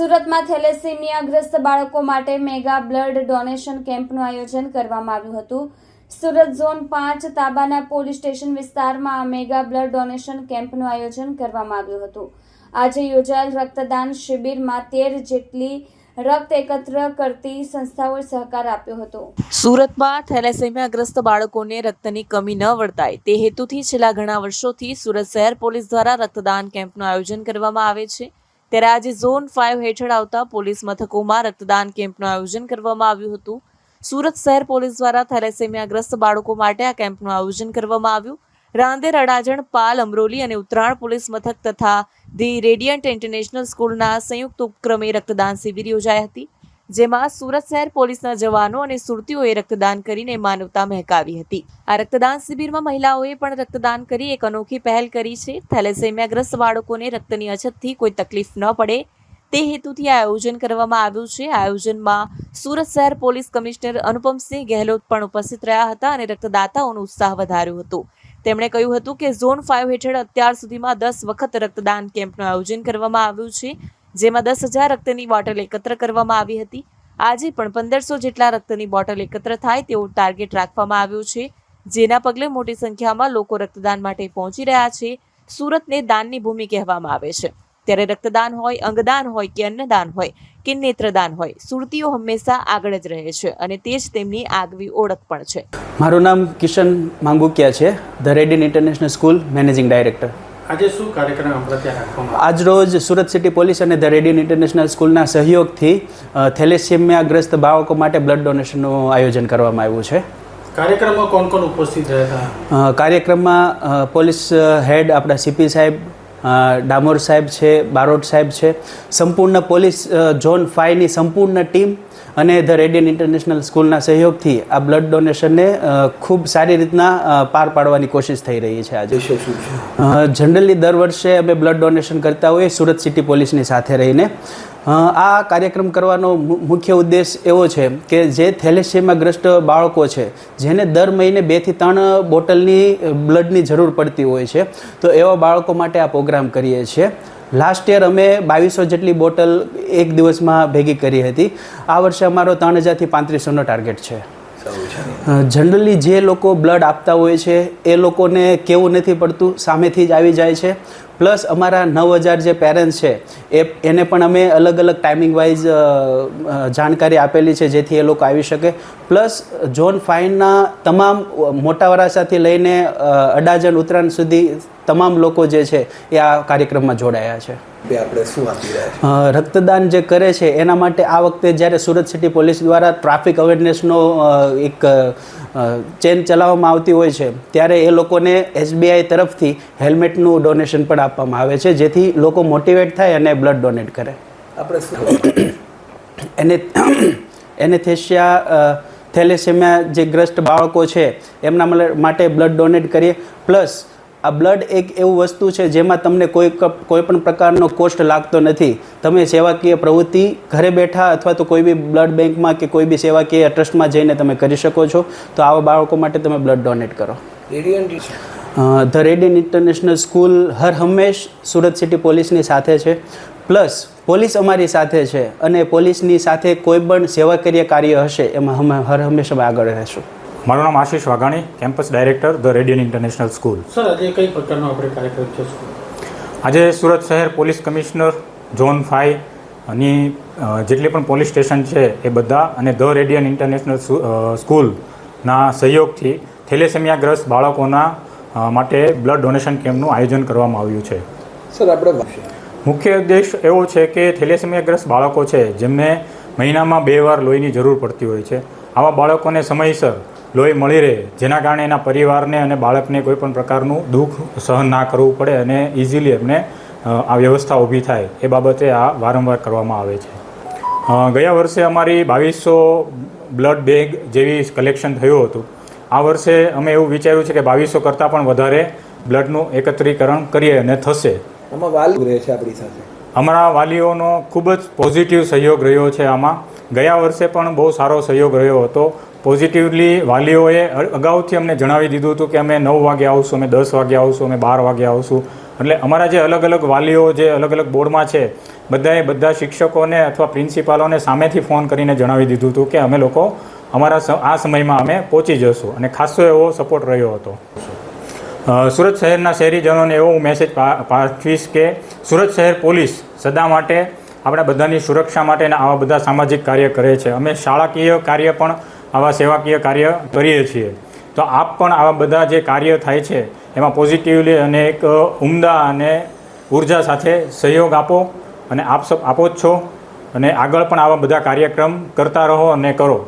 સુરતમાં થેલેસેમિયાગ્રસ્ત બાળકો માટે મેગા બ્લડ ડોનેશન કેમ્પનું આયોજન કરવામાં આવ્યું હતું. સુરત ઝોન પાંચ તાબાના પોલીસ સ્ટેશન વિસ્તારમાં આ મેગા બ્લડ ડોનેશન કેમ્પનું આયોજન કરવામાં આવ્યું હતું. આજે યોજાયેલ રક્તદાન શિબિરમાં તેર જેટલી રક્ત એકત્ર કરતી સંસ્થાઓએ સહકાર આપ્યો હતો. સુરતમાં થેલેસેમિયાગ્રસ્ત બાળકોને રક્તની કમી ન વર્તાય તે હેતુથી છેલ્લા ઘણા વર્ષોથી સુરત શહેર પોલીસ દ્વારા રક્તદાન કેમ્પનું આયોજન કરવામાં આવે છે. ત્યારે આજે ઝોન ફાઇવ હેઠળ આવતા પોલીસ મથકોમાં રક્તદાન કેમ્પનું આયોજન કરવામાં આવ્યું હતું. સુરત શહેર પોલીસ દ્વારા થેલેસેમિયાગ્રસ્ત બાળકો માટે આ કેમ્પનું આયોજન કરવામાં આવ્યું. રાંદેર, અડાજણ, પાલ, અમરોલી અને ઉત્તરાયણ પોલીસ મથક તથા ધી રેડિયન્ટ ઇન્ટરનેશનલ સ્કૂલના સંયુક્ત ઉપક્રમે રક્તદાન શિબિર યોજાઈ હતી. જેમાં સુરત શહેર પોલીસના જવાનો અને સુરતીઓએ રક્તદાન કરીને માનવતા મહેકાવી હતી. આ રક્તદાન શિબિરમાં મહિલાઓએ પણ રક્તદાન કરી એક અનોખી પહેલ કરી છે. થેલેસેમિયાગ્રસ્ત બાળકોને રક્તની અછતથી કોઈ તકલીફ ન પડે. તે હેતુથી આ આયોજન કરવામાં આવ્યું છે. આયોજનમાં સુરત શહેર પોલીસ કમિશનર અનુપમસિંહ ગહેલોત પણ ઉપસ્થિત રહ્યા હતા અને રક્તદાતાઓનો ઉત્સાહ વધાર્યો હતો. તેમણે કહ્યું હતું કે ઝોન ફાઇવ હેઠળ અત્યાર સુધીમાં દસ વખત રક્તદાન કેમ્પનું આયોજન કરવામાં આવ્યું છે. જેમાં દસ હજાર રક્તની બોટલ એકત્ર કરવામાં આવી હતી. આજે પણ પંદરસો જેટલા રક્તની બોટલ એકત્ર થાય તેવું ટાર્ગેટ રાખવામાં આવ્યું છે. જેના પગલે મોટી સંખ્યામાં લોકો રક્તદાન માટે પહોંચી રહ્યા છે. સુરતને દાનની ભૂમિ કહેવામાં આવે છે. ત્યારે રક્તદાન હોય, અંગદાન હોય કે અન્નદાન હોય કે નેત્રદાન હોય, સુરતીઓ હંમેશા આગળ જ રહે છે અને તે જ તેમની આગવી ઓળખ પણ છે. મારું નામ કિશન માંગુકિયા છે the Radin international school managing director આજે શું કાર્યક્રમ આપણે ત્યાં રાખવામાં આજરોજ સુરત સિટી પોલીસ અને ધ રેડિયન ઇન્ટરનેશનલ સ્કૂલના સહયોગથી થેલેસિમિયાગ્રસ્ત બાળકો માટે બ્લડ ડોનેશનનું આયોજન કરવામાં આવ્યું છે. કાર્યક્રમમાં કોણ કોણ ઉપસ્થિત રહ્યા કાર્યક્રમમાં પોલીસ હેડ આપણા સીપી સાહેબ ડામોર સાહેબ છે બારોટ સાહેબ છે. સંપૂર્ણ પોલીસ ઝોન ફાઈવની સંપૂર્ણ ટીમ અને ધ રેડિયન ઇન્ટરનેશનલ સ્કૂલના સહયોગથી આ બ્લડ ડોનેશનને ખૂબ સારી રીતના પાર પાડવાની કોશિશ થઈ રહી છે આજે. જનરલી દર વર્ષે અમે બ્લડ ડોનેશન કરતા હોઈએ સુરત સિટી પોલીસની સાથે રહીને. આ કાર્યક્રમ કરવાનો મુખ્ય ઉદ્દેશ એવો છે કે જે થેલેસેમિયાગ્રસ્ત બાળકો છે, જેને દર મહિને બેથી ત્રણ બોટલની બ્લડની જરૂર પડતી હોય છે, તો એવા બાળકો માટે આ પ્રોગ્રામ કરીએ છીએ. લાસ્ટ યર અમે બાવીસો જેટલી બોટલ એક દિવસમાં ભેગી કરી હતી. આ વર્ષે અમારો ત્રણ હજારથી પાંત્રીસોનો ટાર્ગેટ છે. જનરલી જે લોકો બ્લડ આપતા હોય છે, એ લોકોને કેવું નથી પડતું, સામેથી જ આવી જાય છે. પ્લસ અમારા નવ હજાર જે પેરેન્ટ્સ છે, એ એને પણ અમે અલગ અલગ ટાઈમિંગ વાઇઝ જાણકારી આપેલી છે જેથી એ લોકો આવી શકે. પ્લસ જોન ફાઇનના તમામ મોટા વરાસાથી લઈને અડાજન અડાજણ ઉત્તરાયણ સુધી તમામ લોકો જે છે એ આ કાર્યક્રમમાં જોડાયા છે. આપણે શું આપી રહ્યા રક્તદાન જે કરે છે એના માટે આ વખતે જ્યારે સુરત સિટી પોલીસ દ્વારા ટ્રાફિક અવેરનેસનો એક ચેન ચલાવવામાં આવતી હોય છે ત્યારે એ લોકોને એસબીઆઈ તરફથી હેલ્મેટનું ડોનેશન પણ આપવામાં આવે છે જેથી લોકો મોટિવેટ થાય અને બ્લડ ડોનેટ કરે. આપણે એને એને થેશિયા થેલેસેમિયા જે ગ્રસ્ત બાળકો છે એમના માટે બ્લડ ડોનેટ કરીએ. પ્લસ આ બ્લડ એક એવું વસ્તુ છે જેમાં તમને કોઈ કોઈ પણ પ્રકારનો કોસ્ટ લાગતો નથી. તમે સેવાકીય પ્રવૃત્તિ ઘરે બેઠા અથવા તો કોઈ બી બ્લડ બેંકમાં કે કોઈ બી સેવાકીય ટ્રસ્ટમાં જઈને તમે કરી શકો છો. તો આવા બાળકો માટે તમે બ્લડ ડોનેટ કરો. ધ રેડિયન ઇન્ટરનેશનલ સ્કૂલ હર હંમેશ સુરત સિટી પોલીસની સાથે છે. પ્લસ પોલીસ અમારી સાથે છે અને પોલીસની સાથે કોઈ પણ સેવાકીય કાર્ય હશે એમાં અમે હર હંમેશા આગળ રહેશું. મારું નામ Ashish Vaghani campus director the Radian international school. Sir આજે કઈ પ્રકારનો આપણે કાર્યક્રમ છે આજે સુરત શહેર પોલીસ કમિશનર ઝોન ફાઈવ અને જેટલી પણ પોલીસ સ્ટેશન છે એ બધા અને ધ રેડિયન ઇન્ટરનેશનલ સ્કૂ- સ્કૂલના સહયોગથી થેલેસેમિયાગ્રસ્ત બાળકોના માટે બ્લડ ડોનેશન કેમ્પનું આયોજન કરવામાં આવ્યું છે. સર આપણે મુખ્ય ઉદ્દેશ એવો છે કે થેલેસેમિયાગ્રસ્ત બાળકો છે, જેમને મહિનામાં બે વાર લોહીની જરૂર પડતી હોય છે. આવા બાળકોને સમયસર લોહી મળી રહે, જેના કારણે એના પરિવારને અને બાળકને કોઈ પણ પ્રકારનું દુઃખ સહન ના કરવું પડે અને ઇઝીલી એમને આ વ્યવસ્થા ઊભી થાય. એ બાબતે આ વારંવાર કરવામાં આવે છે. ગયા વર્ષે અમારી બાવીસો બ્લડ બેગ જેવી કલેક્શન થયું હતું. આ વર્ષે અમે એવું વિચાર્યું છે કે બાવીસો કરતાં પણ વધારે બ્લડનું એકત્રીકરણ કરીએ અને થશે. આમાં વાલી રહે છે આપણી સાથે. અમારા વાલીઓનો ખૂબ જ પોઝિટિવ સહયોગ રહ્યો છે આમાં. ગયા વર્ષે પણ બહુ સારો સહયોગ રહ્યો હતો. પોઝિટિવલી વાલીઓએ અગાઉથી અમને જણાવી દીધું હતું કે અમે નવ વાગે આવશું, અમે દસ વાગે આવશું, અમે બાર વાગે આવશું. એટલે અમારા જે અલગ અલગ વાલીઓ જે અલગ અલગ બોર્ડમાં છે, બધાએ બધા શિક્ષકોને અથવા પ્રિન્સિપાલોને સામેથી ફોન કરીને જણાવી દીધું હતું કે અમે લોકો અમારા આ સમયમાં અમે પહોંચી જશું. અને ખાસો એવો સપોર્ટ રહ્યો હતો. સુરત શહેરના શહેરીજનોને એવો હું મેસેજ પાઠવીશ કે સુરત શહેર પોલીસ સદા માટે આપણા બધાની સુરક્ષા માટેના આવા બધા સામાજિક કાર્ય કરે છે. અમે શાળાકીય કાર્ય પણ આવા સેવાકીય કાર્ય કરીએ છીએ. તો આપ પણ આવા બધા જે કાર્ય થાય છે, એમાં પોઝિટિવલી અને એક ઉમદા અને ઊર્જા સાથે સહયોગ આપો અને આપ આપો જ છો અને આગળ પણ આવા બધા કાર્યક્રમ કરતા રહો અને કરો.